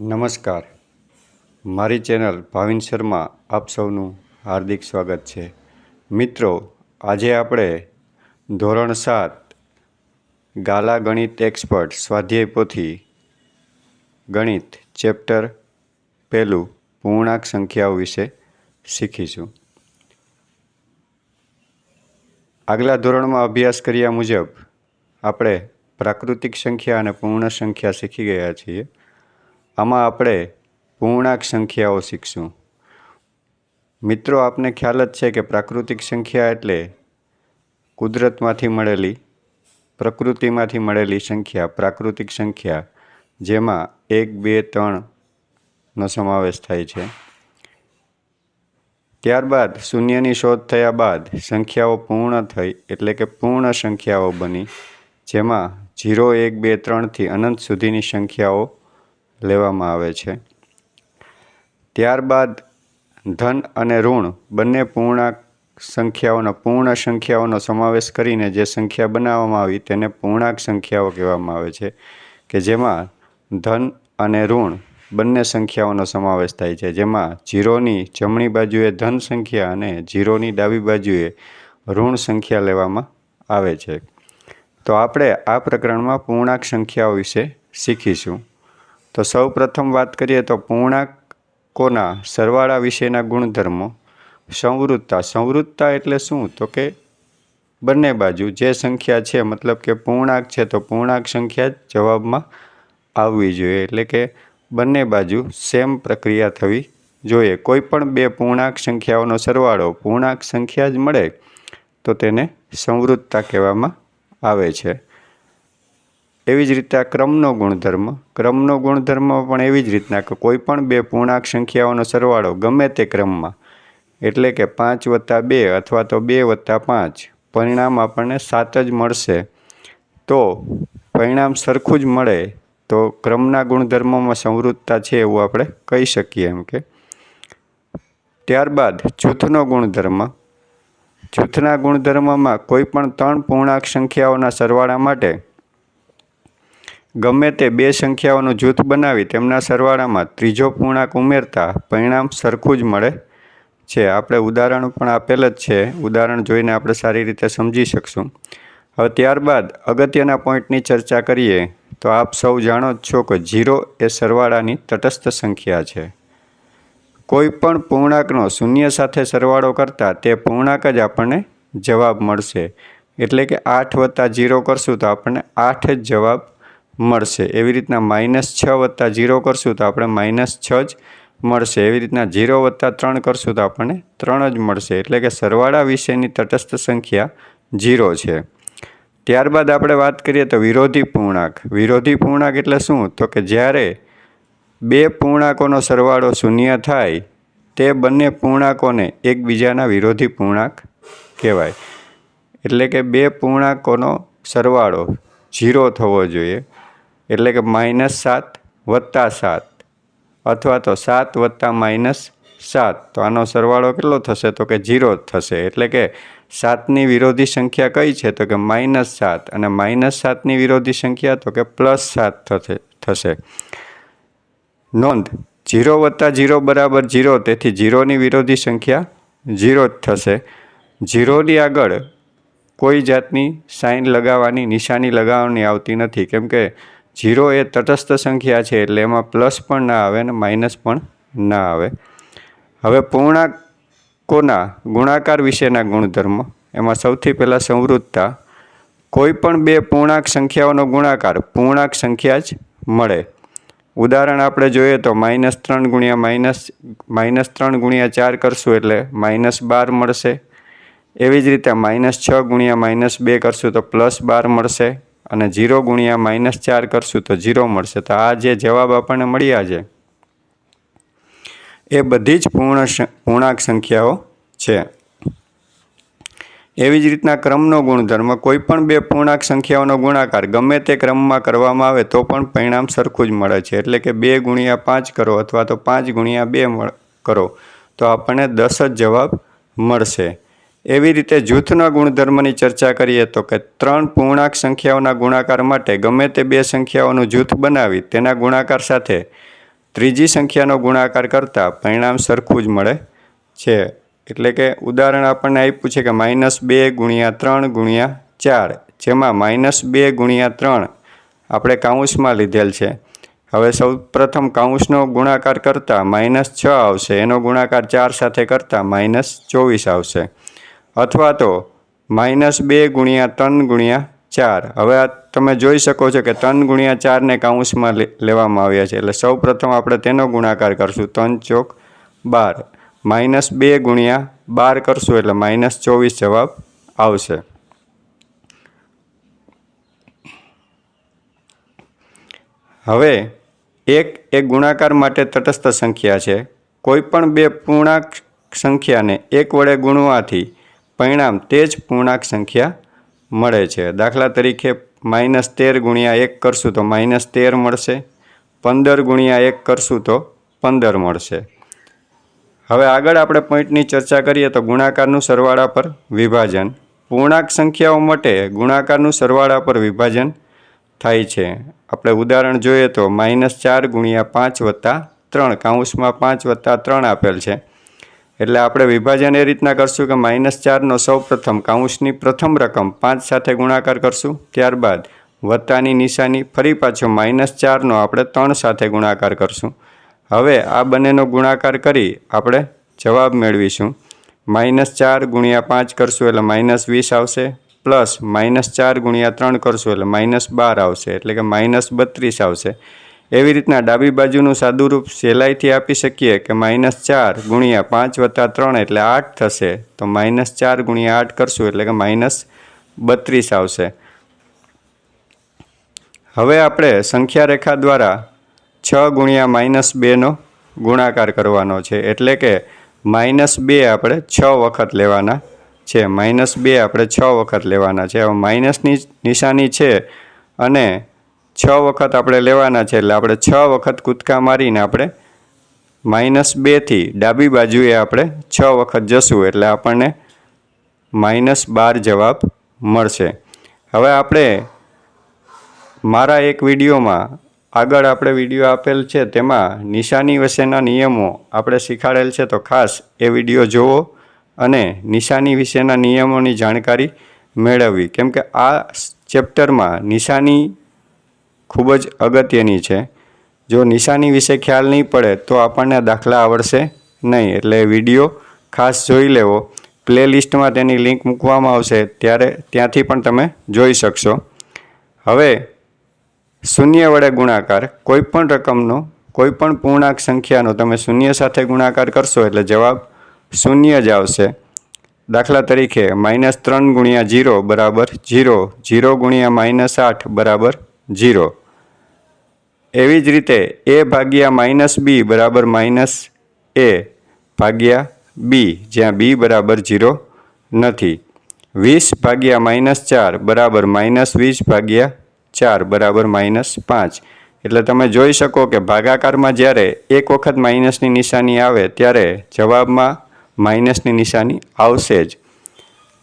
નમસ્કાર. મારી ચેનલ ભાવિન શર્મા આપ સૌનું હાર્દિક સ્વાગત છે. મિત્રો, આજે આપણે ધોરણ સાત ગાલા ગણિત એક્સપર્ટ સ્વાધ્યાય પોથી ગણિત ચેપ્ટર પહેલું પૂર્ણાંક સંખ્યાઓ વિશે શીખીશું. આગલા ધોરણમાં અભ્યાસ કર્યા મુજબ આપણે પ્રાકૃતિક સંખ્યા અને પૂર્ણ સંખ્યા શીખી ગયા છીએ. આમાં આપણે પૂર્ણાંક સંખ્યાઓ શીખશું. મિત્રો, આપને ખ્યાલ જ છે કે પ્રાકૃતિક સંખ્યા એટલે કુદરતમાંથી મળેલી, પ્રકૃતિમાંથી મળેલી સંખ્યા, પ્રાકૃતિક સંખ્યા, જેમાં એક, બે ત્રણનો સમાવેશ થાય છે. ત્યારબાદ શૂન્યની શોધ થયા બાદ સંખ્યાઓ પૂર્ણ થઈ, એટલે કે પૂર્ણ સંખ્યાઓ બની, જેમાં જીરો એક, બે ત્રણથી અનંત સુધીની સંખ્યાઓ લેવામાં આવે છે. ત્યારબાદ ધન અને ઋણ બંને પૂર્ણાંક સંખ્યાઓના, પૂર્ણ સંખ્યાઓનો સમાવેશ કરીને જે સંખ્યા બનાવવામાં આવી તેને પૂર્ણાંક સંખ્યાઓ કહેવામાં આવે છે, કે જેમાં ધન અને ઋણ બંને સંખ્યાઓનો સમાવેશ થાય છે. જેમાં જીરોની જમણી બાજુએ ધન સંખ્યા અને જીરોની ડાબી બાજુએ ઋણ સંખ્યા લેવામાં આવે છે. તો આપણે આ પ્રકરણમાં પૂર્ણાંક સંખ્યાઓ વિશે શીખીશું. તો સૌ પ્રથમ વાત કરીએ તો પૂર્ણાંકોના સરવાળા વિશેના ગુણધર્મો. સંવૃત્તા સંવૃત્તા એટલે શું? તો કે બંને બાજુ જે સંખ્યા છે, મતલબ કે પૂર્ણાંક છે, તો પૂર્ણાંક સંખ્યા જ જવાબમાં આવવી જોઈએ. એટલે કે બંને બાજુ સેમ પ્રક્રિયા થવી જોઈએ. કોઈ પણ બે પૂર્ણાંક સંખ્યાઓનો સરવાળો પૂર્ણાંક સંખ્યા જ મળે, તો તેને સંવૃત્તા કહેવામાં આવે છે. એવી જ રીતે આ ક્રમનો ગુણધર્મ ક્રમનો ગુણધર્મ પણ એવી જ રીતના કે કોઈ પણ બે પૂર્ણાંક સંખ્યાઓનો સરવાળો ગમે તે ક્રમમાં, એટલે કે પાંચ વત્તા બે અથવા તો બે વત્તા પાંચ, પરિણામ આપણને સાત જ મળશે. તો પરિણામ સરખું જ મળે તો ક્રમના ગુણધર્મોમાં સંવૃત્તા છે એવું આપણે કહી શકીએ એમ કે. ત્યારબાદ જૂથનો ગુણધર્મ, જૂથના ગુણધર્મમાં કોઈ પણ ત્રણ પૂર્ણાંક સંખ્યાઓના સરવાળા માટે ગમે તે બે સંખ્યાઓનું જૂથ બનાવી તેમના સરવાળામાં ત્રીજો પૂર્ણાંક ઉમેરતા પરિણામ સરખું જ મળે છે. આપણે ઉદાહરણ પણ આપેલ જ છે. ઉદાહરણ જોઈને આપણે સારી રીતે સમજી શકશું. હવે ત્યારબાદ અગત્યના પોઈન્ટની ચર્ચા કરીએ તો આપ સૌ જાણો જ છો કે જીરો એ સરવાળાની તટસ્થ સંખ્યા છે. કોઈ પણ પૂર્ણાંકનો શૂન્ય સાથે સરવાળો કરતાં તે પૂર્ણાંક જ આપણને જવાબ મળશે. એટલે કે આઠ વત્તા જીરો કરશું તો આપણને આઠ જ જવાબ મળશે. એવી રીતના માઇનસ છ વત્તા જીરો કરશું તો આપણે માઇનસ છ જ મળશે. એવી રીતના જીરો વત્તા ત્રણ કરશું તો આપણને ત્રણ જ મળશે. એટલે કે સરવાળા વિશેની તટસ્થ સંખ્યા જીરો છે. ત્યારબાદ આપણે વાત કરીએ તો વિરોધી પૂર્ણાંક. વિરોધી પૂર્ણાંક એટલે શું? તો કે જ્યારે બે પૂર્ણાંકોનો સરવાળો શૂન્ય થાય, તે બંને પૂર્ણાંકોને એકબીજાના વિરોધી પૂર્ણાંક કહેવાય. એટલે કે બે પૂર્ણાંકોનો સરવાળો ઝીરો થવો જોઈએ. એટલે કે માઇનસ સાત વત્તા સાત. અથવા તો સાત વત્તા માઇનસ સાત. તો આનો સરવાળો કેટલો થશે? તો કે જીરો થશે. એટલે કે સાતની વિરોધી સંખ્યા કઈ છે? તો કે માઇનસ સાત. અને માઇનસ સાતની વિરોધી સંખ્યા તો કે પ્લસ સાત થશે થશે. નોંધ. જીરો વત્તા જીરો બરાબર જીરો તેથી જીરોની વિરોધી સંખ્યા જીરો જ થશે. જીરોની આગળ કોઈ જાતની સાઇન લગાવવાની, નિશાની લગાવવાની આવતી નથી. કેમ કે જીરો એ તટસ્થ સંખ્યા છે એટલે એમાં પ્લસ પણ ના આવે અને માઇનસ પણ ના આવે. હવે પૂર્ણાંકોના ગુણાકાર વિશેના ગુણધર્મો, એમાં સૌથી પહેલાં સંવૃત્તા કોઈ પણ બે પૂર્ણાંક સંખ્યાઓનો ગુણાકાર પૂર્ણાંક સંખ્યા જ મળે. ઉદાહરણ આપણે જોઈએ તો માઇનસ ત્રણ ગુણ્યા માઇનસ માઇનસ ત્રણ ગુણ્યા ચાર કરશું એટલે માઇનસ બાર મળશે. એવી જ રીતે માઇનસ છ ગુણ્યા માઇનસ બે કરશું તો પ્લસ બાર મળશે. અને જીરો ગુણ્યા માઇનસ ચાર કરશું તો જીરો મળશે. તો આ જે જવાબ આપણને મળ્યા છે, એ બધી જ પૂર્ણ પૂર્ણાંક સંખ્યાઓ છે. એવી જ રીતના ક્રમનો ગુણધર્મ, કોઈ પણ બે પૂર્ણાંક સંખ્યાઓનો ગુણાકાર, ગમે તે ક્રમમાં કરવામાં આવે તો પણ પરિણામ સરખું જ મળે છે. એટલે કે બે ગુણ્યા પાંચ કરો અથવા તો પાંચ ગુણ્યા બે કરો, તો આપણને દસ જ જવાબ મળશે. એવી રીતે જૂથના ગુણધર્મની ચર્ચા કરીએ તો કે ત્રણ પૂર્ણાંક સંખ્યાઓના ગુણાકાર માટે ગમે તે બે સંખ્યાઓનું જૂથ બનાવી તેના ગુણાકાર સાથે ત્રીજી સંખ્યાનો ગુણાકાર કરતાં પરિણામ સરખું જ મળે છે. એટલે કે ઉદાહરણ આપણને આપ્યું છે કે માઇનસ બે ગુણ્યા ત્રણ ગુણ્યા ચાર, જેમાં માઇનસ બે ગુણ્યા ત્રણ આપણે કાઉન્સમાં લીધેલ છે. હવે સૌ પ્રથમ કાઉન્સનો ગુણાકાર કરતાં માઇનસ છ આવશે, એનો ગુણાકાર ચાર સાથે કરતાં માઇનસ ચોવીસ આવશે. અથવા તો માઇનસ બે ગુણ્યા ત્રણ ગુણ્યા ચાર. હવે આ તમે જોઈ શકો છો કે ત્રણ ગુણ્યા ચારને કાઉન્સમાં લેવામાં આવ્યા છે. એટલે સૌ પ્રથમ આપણે તેનો ગુણાકાર કરશું. ત્રણ ચોક બાર. માઇનસ બે ગુણ્યા બાર કરશું એટલે માઇનસ ચોવીસ જવાબ આવશે. હવે એક એક ગુણાકાર માટે તટસ્થ સંખ્યા છે. કોઈ પણ બે પૂર્ણાંક સંખ્યાને એક વડે ગુણવાથી પરિણામ તે જ પૂર્ણાંક સંખ્યા મળે છે. દાખલા તરીકે માઇનસ તેર ગુણ્યા એક કરશું તો માઇનસ તેર મળશે. પંદર ગુણ્યા એક કરશું તો પંદર મળશે. હવે આગળ આપણે પોઈન્ટની ચર્ચા કરીએ તો ગુણાકારનું સરવાળા પર વિભાજન. પૂર્ણાંક સંખ્યાઓ માટે ગુણાકારનું સરવાળા પર વિભાજન થાય છે. આપણે ઉદાહરણ જોઈએ તો માઇનસ ચાર ગુણ્યા પાંચ વત્તા ત્રણ કાઉન્સમાં પાંચ વત્તા ત્રણ આપેલ છે. એટલે આપણે વિભાજન એ રીતના કરશું કે માઇનસ ચારનો સૌ પ્રથમ કાઉન્સની પ્રથમ રકમ પાંચ સાથે ગુણાકાર કરશું. ત્યારબાદ વત્તાની નિશાની ફરી પાછો માઇનસ ચારનો આપણે ત્રણ સાથે ગુણાકાર કરશું. હવે આ બંનેનો ગુણાકાર કરી આપણે જવાબ મેળવીશું. માઇનસ ચાર ગુણ્યા પાંચ કરશું એટલે માઇનસ વીસ આવશે, પ્લસ માઇનસ ચાર ગુણ્યા ત્રણ કરશું એટલે માઇનસ બાર આવશે, એટલે કે માઇનસ બત્રીસ આવશે. એવી રીતના ડાબી બાજુનું સાદુરૂપ સહેલાઈથી આપી શકીએ કે માઇનસ ચાર ગુણ્યા પાંચ વત્તા ત્રણ એટલે આઠ થશે. તો માઇનસ ચાર ગુણ્યા આઠ કરશું એટલે કે માઇનસ બત્રીસ આવશે. હવે આપણે સંખ્યા રેખા દ્વારા છ ગુણ્યા માઇનસ બેનો ગુણાકાર કરવાનો છે. એટલે કે માઇનસ બે આપણે છ વખત લેવાના છે. માઇનસ બે આપણે છ વખત લેવાના છે. હવે માઇનસની નિશાની છે અને છ વખત આપણે લેવાના છે એટલે આપણે છ વખત કૂદકા મારીને આપણે માઇનસ બેથી ડાબી બાજુએ આપણે છ વખત જશું એટલે આપણને માઇનસ બાર જવાબ મળશે. હવે આપણે મારા એક વિડીયોમાં આગળ આપણે વીડિયો આપેલ છે તેમાં નિશાની વિશેના નિયમો આપણે શીખાડેલ છે તો ખાસ એ વીડિયો જોવો અને નિશાની વિશેના નિયમોની જાણકારી મેળવવી. કેમ કે આ ચેપ્ટરમાં નિશાની ખૂબ જ અગત્યની છે. જો નિશાની વિશે ખ્યાલ નહીં પડે તો આપણને દાખલા આવડશે નહીં, એટલે વીડિયો ખાસ જોઈ લેવો. પ્લે લિસ્ટમાં તેની લિંક મૂકવામાં આવશે, ત્યારે ત્યાંથી પણ તમે જોઈ શકશો. હવે, શૂન્ય વડે ગુણાકાર. કોઈપણ રકમનો કોઈપણ પૂર્ણાંક સંખ્યાનો તમે શૂન્ય સાથે ગુણાકાર કરશો, એટલે જવાબ શૂન્ય જ આવશે. દાખલા તરીકે, માઇનસ ત્રણ ગુણ્યા જીરો બરાબર જીરો જીરો ગુણ્યા માઇનસ આઠ બરાબર જીરો. એવી જ રીતે એ ભાગ્યા માઇનસ બી બરાબર માઇનસ એ ભાગ્યા બી, જ્યાં બી બરાબર જીરો નથી. વીસ ભાગ્યા માઇનસ ચાર બરાબર માઇનસ વીસ ભાગ્યા ચાર બરાબર માઇનસ પાંચ. એટલે તમે જોઈ શકો કે ભાગાકારમાં જ્યારે એક વખત માઇનસની નિશાની આવે, ત્યારે જવાબમાં માઇનસની નિશાની આવશે જ.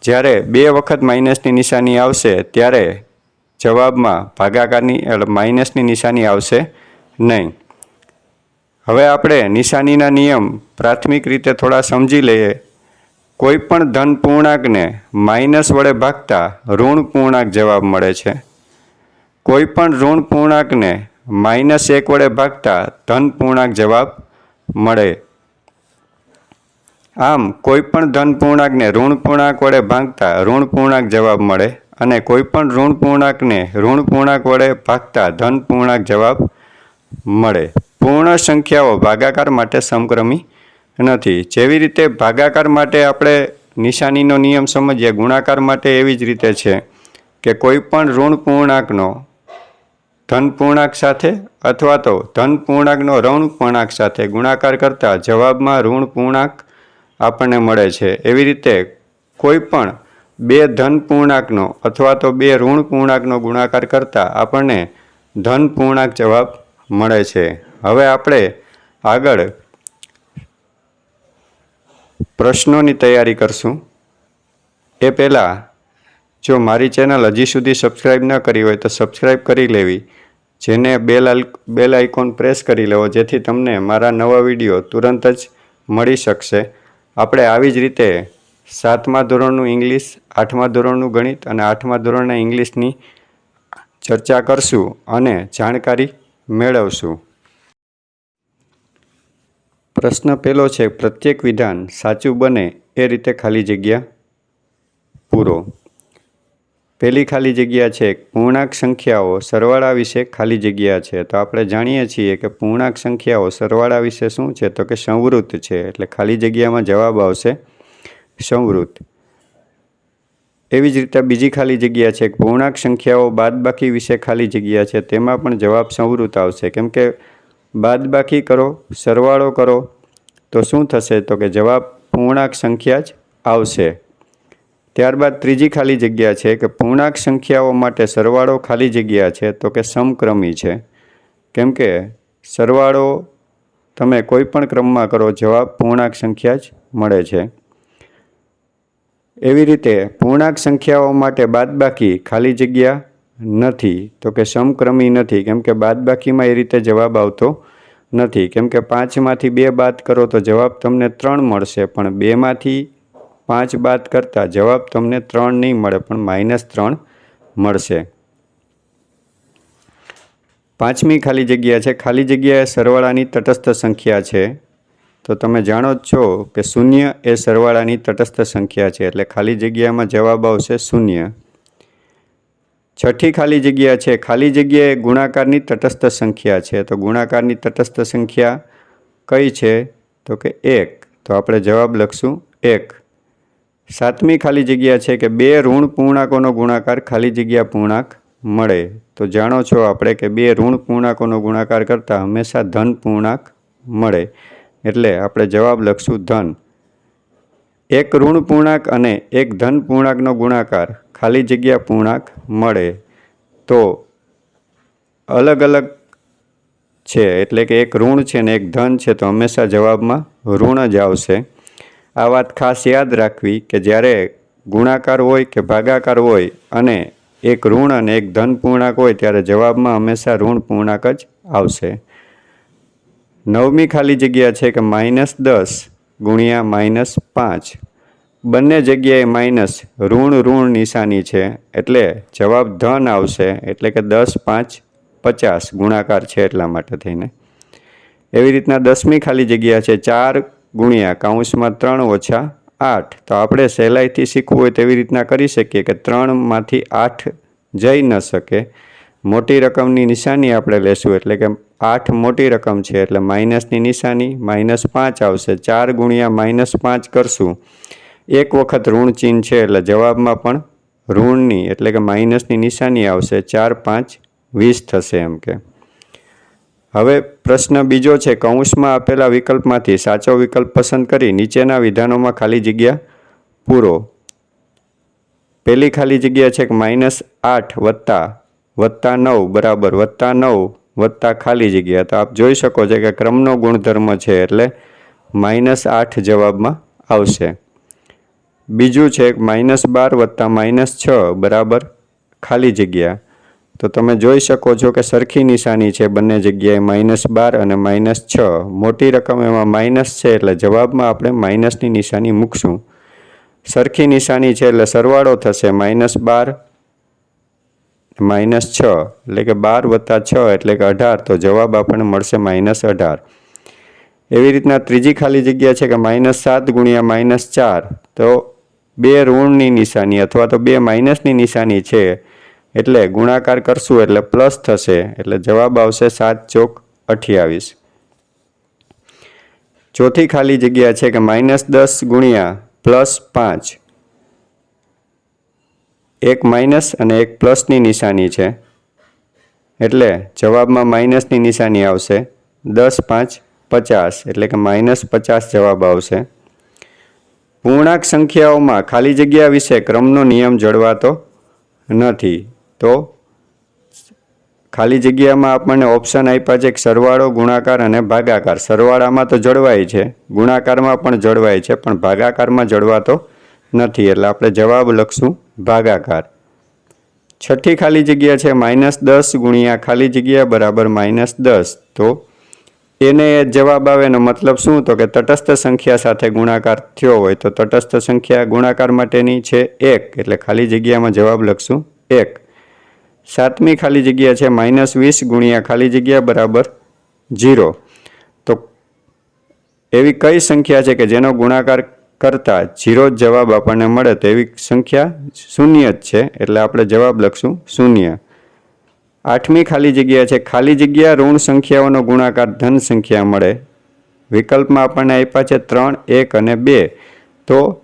જ્યારે બે વખત માઇનસની નિશાની આવશે, ત્યારે જવાબમાં ભાગાકારની માઇનસની નિશાની આવશે નહીં. હવે આપણે નિશાનીના નિયમ પ્રાથમિક રીતે થોડા સમજી લઈએ. કોઈ પણ ધન પૂર્ણાંકને માઇનસ વડે ભાગતા ઋણ પૂર્ણાંક જવાબ મળે છે. કોઈપણ ઋણ પૂર્ણાંકને માઇનસ એક વડે ભાગતા ધન પૂર્ણાંક જવાબ મળે. આમ કોઈપણ ધન પૂર્ણાંકને ઋણ પૂર્ણાંક વડે ભાગતા ઋણ પૂર્ણાંક જવાબ મળે. અને કોઈપણ ઋણ પૂર્ણાંકને ઋણ પૂર્ણાંક વડે ભાગતા ધન પૂર્ણાંક જવાબ મળે. પૂર્ણ સંખ્યાઓ ભાગાકાર માટે સમક્રમી નથી. જેવી રીતે ભાગાકાર માટે આપણે નિશાનીનો નિયમ સમજીએ, ગુણાકાર માટે એવી જ રીતે છે કે કોઈપણ ઋણ પૂર્ણાંકનો ધન પૂર્ણાંક સાથે અથવા તો ધન પૂર્ણાંકનો ઋણ પૂર્ણાંક સાથે ગુણાકાર કરતાં જવાબમાં ઋણ પૂર્ણાંક આપણને મળે છે. એવી રીતે કોઈ પણ બે ધન પૂર્ણાંકનો અથવા તો બે ઋણ પૂર્ણાંકનો ગુણાકાર કરતાં આપણને ધન પૂર્ણાંક જવાબ મળે છે. હવે આપણે આગળ પ્રશ્નોની તૈયારી કરશું. એ પહેલાં, જો મારી ચેનલ હજી સુધી સબસ્ક્રાઈબ ન કરી હોય તો સબસ્ક્રાઈબ કરી લેવી, જેને બેલ બેલ આઇકોન પ્રેસ કરી લેવો, જેથી તમને મારા નવા વીડિયો તુરંત જ મળી શકશે. આપણે આવી જ રીતે સાતમા ધોરણનું ઇંગ્લિશ, આઠમા ધોરણનું ગણિત અને આઠમા ધોરણના ઇંગ્લિશની ચર્ચા કરશું અને જાણકારી મેળવશું. પ્રશ્ન પહેલો છે, પ્રત્યેક વિધાન સાચું બને એ રીતે ખાલી જગ્યા પૂરો. પહેલી ખાલી જગ્યા છે, પૂર્ણાંક સંખ્યાઓ સરવાળા વિશે ખાલી જગ્યા છે. તો આપણે જાણીએ છીએ કે પૂર્ણાંક સંખ્યાઓ સરવાળા વિશે શું છે? તો કે સંવૃત્ત છે, એટલે ખાલી જગ્યામાં જવાબ આવશે સંવૃત એવી જ રીતે બીજી ખાલી જગ્યા છે પૂર્ણાંક સંખ્યાઓ બાદબાકી વિશે ખાલી જગ્યા છે, તેમાં પણ જવાબ સંવૃત આવશે. કેમ કે બાદબાકી કરો, સરવાળો કરો, તો શું થશે? તો કે જવાબ પૂર્ણાંક સંખ્યા જ આવશે. ત્યારબાદ ત્રીજી ખાલી જગ્યા છે કે પૂર્ણાંક સંખ્યાઓ માટે સરવાળો ખાલી જગ્યા છે, તો કે સમક્રમી છે. કેમ કે સરવાળો તમે કોઈ પણ ક્રમમાં કરો, જવાબ પૂર્ણાંક સંખ્યા જ મળે છે. એવી રીતે પૂર્ણાંક સંખ્યાઓ માટે બાદબાકી ખાલી જગ્યા નથી. તો કે સમક્રમી નથી. કેમ કે બાદબાકીમાં એ રીતે જવાબ આવતો નથી. કેમ કે પાંચમાંથી બે બાદ કરો તો જવાબ તમને ત્રણ મળશે. પણ બેમાંથી પાંચ બાદ કરતાં જવાબ તમને ત્રણ નહીં મળે, પણ માઇનસ ત્રણ મળશે. પાંચમી ખાલી જગ્યા છે. ખાલી જગ્યા એ સરવાળાની તટસ્થ સંખ્યા છે. તો તમે જાણો જ છો કે શૂન્ય એ સરવાળાની તટસ્થ સંખ્યા છે, એટલે ખાલી જગ્યામાં જવાબ આવશે શૂન્ય. છઠ્ઠી ખાલી જગ્યા છે. ખાલી જગ્યા એ ગુણાકારની તટસ્થ સંખ્યા છે. તો ગુણાકારની તટસ્થ સંખ્યા કઈ છે? તો કે એક. તો આપણે જવાબ લખશું એક. સાતમી ખાલી જગ્યા છે કે બે ઋણ પૂર્ણાંકોનો ગુણાકાર ખાલી જગ્યા પૂર્ણાંક મળે. તો જાણો છો આપણે કે બે ઋણ પૂર્ણાંકોનો ગુણાકાર કરતાં હંમેશા ધન પૂર્ણાંક મળે. એટલે આપણે જવાબ લખશું ધન. એક ઋણ પૂર્ણાંક અને એક ધન પૂર્ણાંકનો ગુણાકાર. ખાલી જગ્યા પૂર્ણાંક મળે. તો અલગ અલગ છે, એટલે કે એક ઋણ છે ને એક ધન છે, તો હંમેશા જવાબમાં ઋણ જ આવશે. આ વાત ખાસ યાદ રાખવી કે જ્યારે ગુણાકાર હોય કે ભાગાકાર હોય અને એક ઋણ અને એક ધન પૂર્ણાંક હોય, ત્યારે જવાબમાં હંમેશા ઋણ પૂર્ણાંક જ આવશે. નવમી ખાલી જગ્યા છે કે માઇનસ દસ ગુણ્યા માઇનસ પાંચ. બંને જગ્યાએ માઇનસ ઋણ ઋણ નિશાની છે, એટલે જવાબ ધન આવશે, એટલે કે દસ પાંચ પચાસ ગુણાકાર છે એટલા માટે થઈને. એવી રીતના દસમી ખાલી જગ્યા છે, ચાર ગુણ્યા કાઉન્સમાં ત્રણ ઓછા આઠ. તો આપણે સહેલાઈથી શીખવું હોય તેવી રીતના કરી શકીએ કે ત્રણમાંથી આઠ જઈ ન શકે. મોટી રકમની નિશાની આપણે લેશું. એટલે કે આઠ મોટી રકમ છે. એટલે માઇનસની નિશાની માઇનસ પાંચ આવશે. ચાર ગુણ્યા માઇનસ પાંચ કરશું. એક વખત ઋણ ચિહ્ન છે. એટલે જવાબમાં પણ ઋણની એટલે કે માઇનસની નિશાની આવશે. ચાર પાંચ વીસ થશે એમ કે. હવે પ્રશ્ન બીજો છે. કૌંસમાં આપેલા વિકલ્પમાંથી સાચો વિકલ્પ પસંદ કરી નીચેના વિધાનોમાં ખાલી જગ્યા પૂરો. પહેલી ખાલી જગ્યા છે કે માઇનસ આઠ વત્તા વત્તા નવ, બરાબર, વત્તા નવ, વત્તા ખાલી જગ્યા. તો આપ જોઈ શકો છો કે ક્રમનો ગુણધર્મ છે એટલે માઇનસ આઠ જવાબમાં આવશે. બીજું છે માઇનસ બાર વત્તા માઇનસ છ, બરાબર, ખાલી જગ્યા. તો તમે જોઈ શકો છો કે સરખી નિશાની છે બંને જગ્યાએ માઇનસ બાર અને માઇનસ છ. મોટી રકમ એમાં માઇનસ છે એટલે જવાબમાં આપણે માઇનસની નિશાની મૂકશું. સરખી નિશાની છે એટલે સરવાળો થશે માઇનસ બાર માઇનસ છ, એટલે કે બાર વત્તા છ એટલે કે અઢાર, તો જવાબ આપણને મળશે માઇનસ અઢાર. એવી રીતના ત્રીજી ખાલી જગ્યા છે કે માઇનસ સાત ગુણ્યા માઇનસ ચાર, તો બે ઋણની નિશાની અથવા તો બે માઇનસની નિશાની છે, એટલે ગુણાકાર કરશું એટલે પ્લસ થશે, એટલે જવાબ આવશે સાત ચોક અઠ્યાવીસ. ચોથી ખાલી જગ્યા છે કે માઇનસ દસ ગુણ્યા પ્લસ પાંચ એક માઇનસ અને એક પ્લસની નિશાની છે. એટલે જવાબમાં માઇનસની નિશાની આવશે દસ પાંચ પચાસ, એટલે કે માઇનસ પચાસ જવાબ આવશે. પૂર્ણાંક સંખ્યાઓમાં ખાલી જગ્યા વિશે ક્રમનો નિયમ જળવાતો નથી. તો ખાલી જગ્યામાં આપણને ઓપ્શન આપ્યા છે કે સરવાળો, ગુણાકાર અને ભાગાકાર. સરવાળામાં તો જળવાય છે. ગુણાકારમાં પણ જળવાય છે, પણ ભાગાકારમાં જળવાતો નથી. એટલે આપણે જવાબ લખશું ભાગાકાર. છઠ્ઠી ખાલી જગ્યા છે માઇનસ દસ ગુણ્યા ખાલી જગ્યા બરાબર માઇનસ દસ. તો એને જવાબ આવે એનો મતલબ શું? તો કે તટસ્થ સંખ્યા સાથે ગુણાકાર થયો હોય તો તટસ્થ સંખ્યા ગુણાકાર માટેની છે એક. એટલે ખાલી જગ્યામાં જવાબ લખશું એક. સાતમી ખાલી જગ્યા છે માઇનસ વીસ ગુણ્યા ખાલી જગ્યા બરાબર જીરો તો એવી કઈ સંખ્યા છે કે જેનો ગુણાકાર કરતા જીરો જવાબ આપણને મળે તો એવી સંખ્યા શૂન્ય જ છે. એટલે આપણે જવાબ લખશું શૂન્ય. આઠમી ખાલી જગ્યા છે. ખાલી જગ્યા ઋણ સંખ્યાઓનો ગુણાકાર ધન સંખ્યા મળે. વિકલ્પમાં આપણને આપ્યા છે ત્રણ, એક અને બે. તો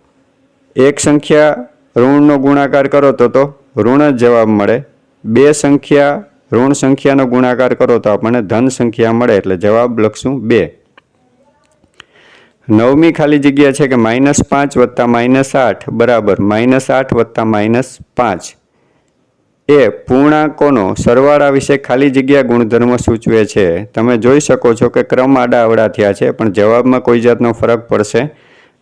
એક સંખ્યા ઋણનો ગુણાકાર કરો તો તો ઋણ જ જવાબ મળે. બે સંખ્યા ઋણ સંખ્યાનો ગુણાકાર કરો તો આપણને ધન સંખ્યા મળે. એટલે જવાબ લખશું બે. નવમી ખાલી જગ્યા છે કે માઇનસ પાંચ વત્તા માઇનસ આઠ, બરાબર, માઇનસ આઠ વત્તા માઇનસ પાંચ. એ પૂર્ણાંકોનો સરવાળા વિશે ખાલી જગ્યા ગુણધર્મ સૂચવે છે. તમે જોઈ શકો છો કે ક્રમ આડાઅવડા થયા છે, પણ જવાબમાં કોઈ જાતનો ફરક પડશે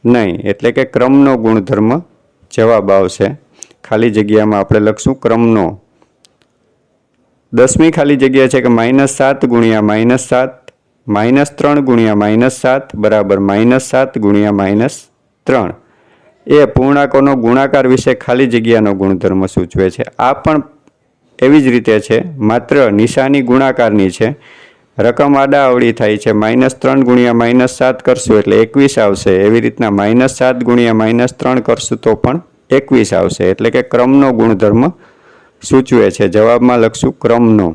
નહીં. એટલે કે ક્રમનો ગુણધર્મ જવાબ આવશે. ખાલી જગ્યામાં આપણે લખશું ક્રમનો. દસમી ખાલી જગ્યા છે કે માઇનસ સાત ગુણ્યા માઇનસ સાત માઇનસ ત્રણ ગુણ્યા માઇનસ સાત બરાબર માઇનસ સાત ગુણ્યા માઇનસ ત્રણ. એ પૂર્ણાંકોનો ગુણાકાર વિશે ખાલી જગ્યાનો ગુણધર્મ સૂચવે છે. આ પણ એવી જ રીતે છે. માત્ર નિશાની ગુણાકારની છે. રકમ આડાઅવળી થાય છે. માઇનસ ત્રણ ગુણ્યા માઇનસ સાત કરશું એટલે એકવીસ આવશે. એવી રીતના માઇનસ સાત ગુણ્યા માઇનસ ત્રણ કરશું તો પણ એકવીસ આવશે. એટલે કે ક્રમનો ગુણધર્મ સૂચવે છે. જવાબમાં લખશું ક્રમનો.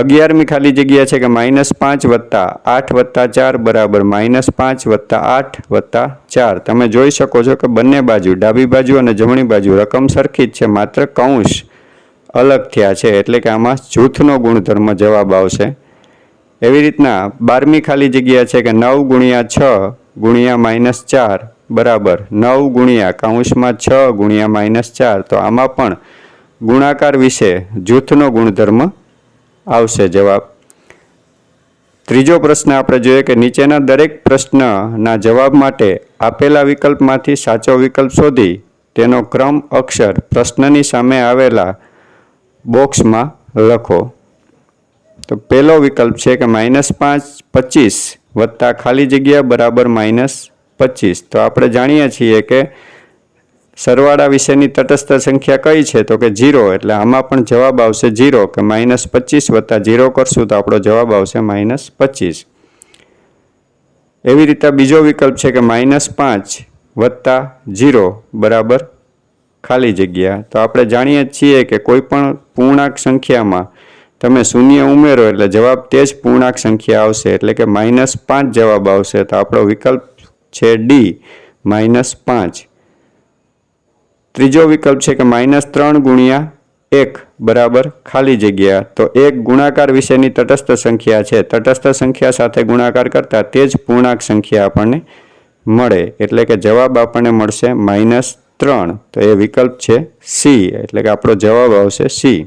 અગિયારમી ખાલી જગ્યા છે કે માઇનસ પાંચ વત્તા આઠ વત્તા ચાર બરાબર માઇનસ પાંચ વત્તા આઠ વત્તા ચાર. તમે જોઈ શકો છો કે બંને બાજુ, ડાબી બાજુ અને જમણી બાજુ રકમ સરખી જ છે, માત્ર કૌંસ અલગ થયા છે. એટલે કે આમાં જૂથનો ગુણધર્મ જવાબ આવશે. એવી રીતના બારમી ખાલી જગ્યા છે કે નવ ગુણ્યા છ ગુણ્યા માઇનસ ચાર બરાબર નવ ગુણ્યા, કૌંસમાં છ ગુણ્યા માઇનસ ચાર. તો આમાં પણ ગુણાકાર વિશે જૂથનો ગુણધર્મ આવશે જવાબ. ત્રીજો પ્રશ્ન આપણે જોઈએ કે નીચેના દરેક પ્રશ્નના જવાબ માટે આપેલા વિકલ્પમાંથી સાચો વિકલ્પ શોધી તેનો ક્રમ અક્ષર પ્રશ્નની સામે આવેલા બોક્સમાં લખો. તો પહેલો વિકલ્પ છે કે માઇનસ પાંચ પચીસ વત્તા ખાલી જગ્યા બરાબર માઇનસ પચીસ. તો આપણે જાણીએ છીએ કે સરવાળા વિશેની તટસ્થ સંખ્યા કઈ છે? તો કે જીરો એટલે આમાં પણ જવાબ આવશે જીરો કે માઇનસ પચીસ વત્તા જીરો કરશું તો આપણો જવાબ આવશે માઇનસ પચીસ. એવી રીતે બીજો વિકલ્પ છે કે માઇનસ પાંચ વત્તા જીરો બરાબર ખાલી જગ્યા. તો આપણે જાણીએ છીએ કે કોઈ પણ પૂર્ણાંક સંખ્યામાં તમે શૂન્ય ઉમેરો એટલે જવાબ તે જ પૂર્ણાંક સંખ્યા આવશે. એટલે કે માઇનસ પાંચ જવાબ આવશે. તો આપણો વિકલ્પ છે ડી, માઇનસ પાંચ. ત્રીજો વિકલ્પ છે કે માઇનસ ત્રણ ગુણ્યા એક, બરાબર? ખાલી જગ્યા. તો એક ગુણાકાર વિશેની તટસ્થ સંખ્યા છે. તટસ્થ સંખ્યા સાથે ગુણાકાર કરતાં તે જ પૂર્ણાંક સંખ્યા આપણને મળે. એટલે કે જવાબ આપણને મળશે માઇનસ ત્રણ. તો એ વિકલ્પ છે સી. એટલે કે આપણો જવાબ આવશે સી.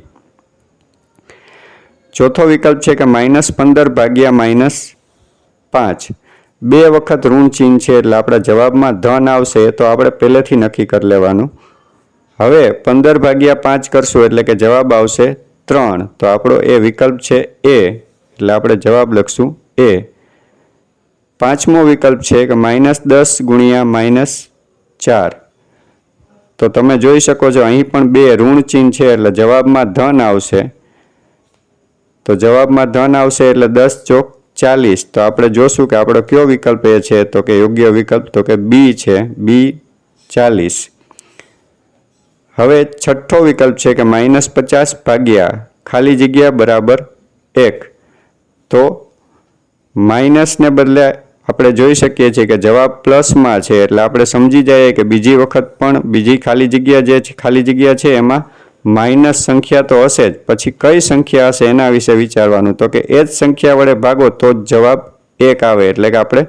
ચોથો વિકલ્પ છે કે માઇનસ પંદર ભાગ્યા માઇનસ પાંચ. બે વખત ઋણ ચિહ્ન છે એટલે આપણા જવાબમાં ધન આવશે તો આપણે પહેલેથી નક્કી કરી લેવાનું. હવે પંદર ભાગ્યા પાંચ કરશું એટલે કે જવાબ આવશે ત્રણ. તો આપણો એ વિકલ્પ છે એ. એટલે આપણે જવાબ લખશું એ. પાંચમો વિકલ્પ છે કે માઇનસ દસ ગુણ્યા માઇનસ ચાર. તો તમે જોઈ શકો છો અહીં પણ બે ઋણ ચિહ્ન છે એટલે જવાબમાં ધન આવશે. તો જવાબમાં ધન આવશે એટલે દસ ચોક ચાલીસ. તો આપણે જોશું કે આપણો કયો વિકલ્પ એ છે તો કે યોગ્ય વિકલ્પ તો કે બી છે. બી ચાલીસ. હવે છઠ્ઠો વિકલ્પ છે કે માઇનસ પચાસ ભાગ્યા ખાલી જગ્યા બરાબર એક. તો માઇનસને બદલે આપણે જોઈ શકીએ છીએ કે જવાબ પ્લસમાં છે, એટલે આપણે સમજી જઈએ કે બીજી વખત પણ બીજી ખાલી જગ્યા જે છે, ખાલી જગ્યા છે, એમાં માઇનસ સંખ્યા તો હશે જ. પછી કઈ સંખ્યા હશે એના વિશે વિચારવાનું. તો કે એ જ સંખ્યા વડે ભાગો તો જ જવાબ એક આવે. એટલે કે આપણે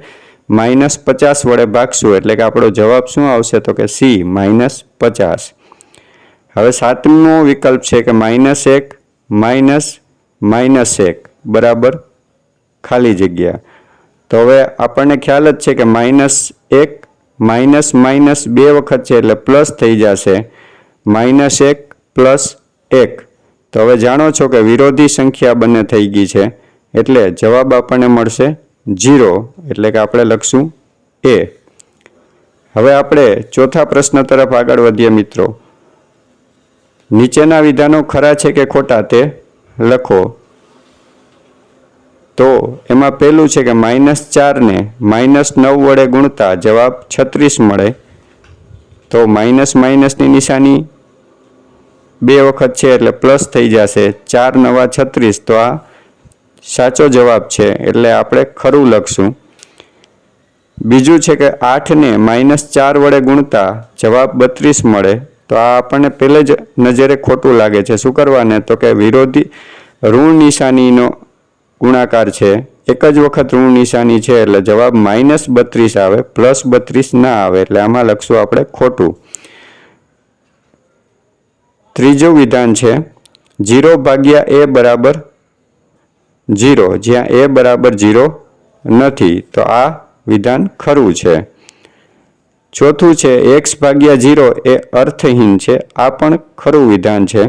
માઇનસ પચાસ વડે ભાગશું. એટલે કે આપણો જવાબ શું આવશે? તો કે સી, માઇનસ પચાસ. હવે સાતમો વિકલ્પ છે કે માઇનસ એક, માઇનસ માઇનસ એક. બરાબર? ખાલી જગ્યા. તો હવે આપણને ખ્યાલ જ છે કે માઇનસ એક, માઇનસ માઇનસ બે વખત છે એટલે પ્લસ થઈ જશે. માઇનસ એક પ્લસ એક. તો હવે જાણો છો કે વિરોધી સંખ્યા બંને થઈ ગઈ છે. એટલે જવાબ આપણને મળશે જીરો, એટલે કે આપણે લખશું એ. હવે આપણે ચોથા પ્રશ્ન તરફ આગળ વધીએ મિત્રો. નીચેના વિધાનો ખરા છે કે ખોટા તે લખો. તો એમાં પહેલું છે કે માઇનસ ચારને માઇનસ નવ વડે ગુણતા જવાબ છત્રીસ મળે. તો માઇનસ માઇનસની નિશાની બે વખત છે એટલે પ્લસ થઈ જશે. ચાર નવા છત્રીસ તો આ સાચો જવાબ છે એટલે આપણે ખરું લખશું. બીજું છે કે આઠને માઇનસ ચાર વડે ગુણતા જવાબ બત્રીસ મળે. તો આ આપણને પહેલે જ નજરે ખોટું લાગે છે. શું કરવાને? તો કે વિરોધી ઋણ નિશાનીનો ગુણાકાર છે. એક જ વખત ઋણ નિશાની છે એટલે જવાબ માઇનસ બત્રીસ આવે, પ્લસ બત્રીસ ના આવે એટલે આમાં લખશું આપણે ખોટું. ત્રીજું વિધાન છે, જીરો ભાગ્યા એ બરાબર જીરો, જ્યાં એ બરાબર જીરો નથી. તો આ વિધાન ખરું છે. ચોથું છે એક્સ ભાગ્યા ઝીરો એ અર્થહીન છે. આ પણ ખરું વિધાન છે.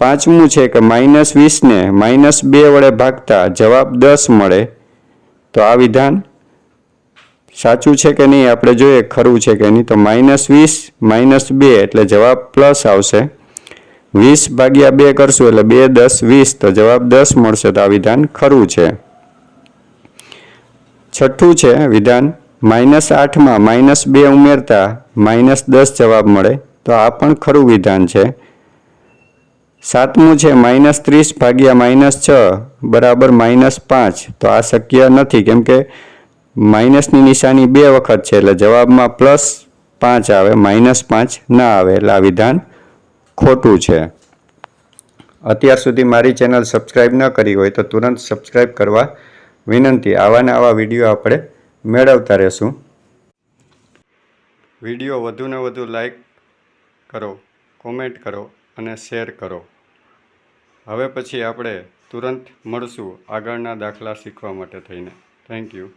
પાંચમું છે કે માઇનસ વીસને માઇનસ બે વડે ભાગતા જવાબ દસ મળે. તો આ વિધાન સાચું છે કે નહીં? આપણે જોઈએ ખરું છે કે નહીં? તો માઇનસ વીસ, માઇનસ બે એટલે જવાબ પ્લસ આવશે. વીસ ભાગ્યા બે કરશું એટલે બે દસ વીસ. તો જવાબ દસ મળશે. તો આ વિધાન ખરું છે. છઠ્ઠું છે વિધાન માઇનસ આઠમાં માઇનસ બે ઉમેરતા માઇનસ દસ જવાબ મળે, તો આ પણ ખરું વિધાન છે. સાતમું છે, માઇનસ ત્રીસ ભાગ્યા માઇનસ છ બરાબર માઇનસ પાંચ, તો આ શક્ય નથી, કેમ કે માઇનસની નિશાની બે વખત છે, એટલે જવાબમાં પ્લસ પાંચ આવે, માઇનસ પાંચ ના આવે, એટલે આ વિધાન ખોટું છે. અત્યાર સુધી મારી ચેનલ સબસ્ક્રાઈબ ન કરી હોય, તો તુરંત સબસ્ક્રાઈબ કરવા વિનંતી. આવા ને આવા વીડિયો આપણે મેળવતા રહેશું. વીડિયો વધુને વધુ લાઈક કરો, કોમેન્ટ કરો અને શેર કરો. હવે પછી આપણે તુરંત મળશું આગળના દાખલા શીખવા માટે થઈને. Thank you.